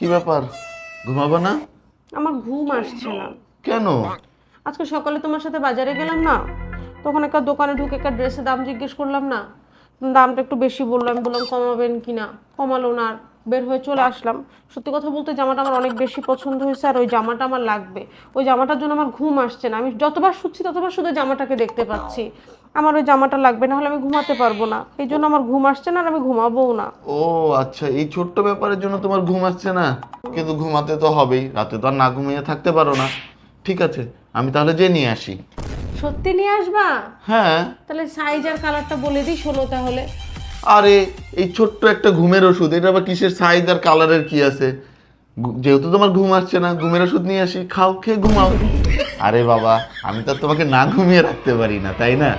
কি ব্যাপার? ঘুমাবো না? আমার ঘুম আসছে না। কেন? আজকে সকালে তোমার সাথে বাজারে গেলাম না? তখন একটা দোকানে ঢুকে একটা ড্রেসের দাম জিজ্ঞেস করলাম না? দামটা একটু বেশি বললাম বললাম কমাবেন কি না? কমালো না আর বের হয়ে চলে আসলাম। সত্যি কথা বলতে জামাটা আমার অনেক বেশি পছন্দ হয়েছে আর ওই জামাটা আমার লাগবে। ওই জামাটার জন্য আমার ঘুম আসছে না। আমি যতবার শুচ্ছি ততবার শুধু জামাটাকে দেখতে পাচ্ছি। আমার ওই জামাটা লাগবে না হলে আমি ঘুমাতে পারব না। এই জন্য আমার ঘুম আসছে না আর আমি ঘুমাবোও না। ও আচ্ছা এই ছোট্ট ব্যাপারের জন্য তোমার ঘুম আসছে না? কিন্তু ঘুমাতে তো হবেই রাতে তো আর না ঘুমিয়ে থাকতে পারো না। ঠিক আছে আমি তাহলে যে নিয়ে আসি। সত্যি নিয়ে আসবা? হ্যাঁ। তাহলে সাইজ আর কালারটা বলে দিই শোনো তাহলে। আরে এই ছোট্ট একটা ঘুমের ওষুধ এটা আবার কিসের সাইজ আর কালারের কি আছে? ঘু- যেহেতু তোমার ঘুম আসছে না ঘুমের ওষুধ নিয়ে আসি খাও খেয়ে ঘুমাও। আরে বাবা আমি তো আর তোমাকে না ঘুমিয়ে রাখতে পারি না তাই না?